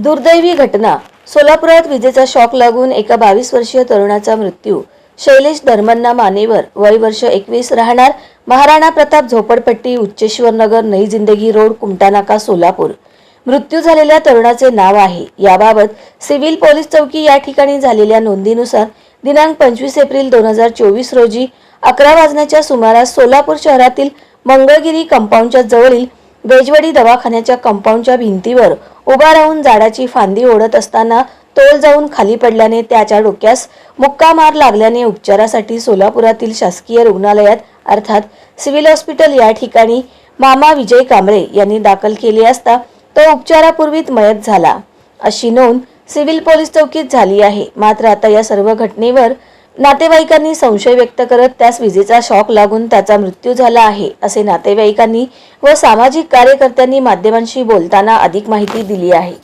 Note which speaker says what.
Speaker 1: दुर्दैवी घटना. सोलापुरात विजेचा शॉक लागून एका बावीस वर्षीय तरुणाचा मृत्यू. शैलेश धर्मन्ना मानेवर वय वर्ष एकवीस राहणार महाराणा प्रताप झोपडपट्टी उच्चेश्वर नगर नई जिंदगी रोड कुमटानाका सोलापूर. मृत्यू झालेल्या तरुणाचे नाव आहे. याबाबत सिव्हिल पोलीस चौकी या ठिकाणी झालेल्या नोंदीनुसार दिनांक पंचवीस एप्रिल दोन हजार चोवीस रोजी अकरा वाजण्याच्या सुमारास सोलापूर शहरातील मंगळगिरी कंपाऊंडच्या जवळील बेजवडी दवाखान्याच्या कंपाऊंडच्या भिंतीवर उभा राहून झाडाची फांदी ओढत असताना तोल जाऊन खाली पडल्याने त्याच्या डोक्यास मुक्का मार लागल्याने उपचारासाठी सोलापुरातील शासकीय रुग्णालयात अर्थात सिव्हिल हॉस्पिटल या ठिकाणी मामा विजय कांबळे यांनी दाखल केले असता तो उपचारापूर्वीच मयत झाला. अशी नोंद सिव्हिल पोलीस चौकीत झाली आहे. मात्र आता या सर्व घटनेवर नातेवाईकांनी संशय व्यक्त करत त्यास विजेचा शॉक लागून त्याचा मृत्यू झाला आहे असे नातेवाईकांनी व सामाजिक कार्यकर्त्यांनी माध्यमांशी बोलताना अधिक माहिती दिली आहे.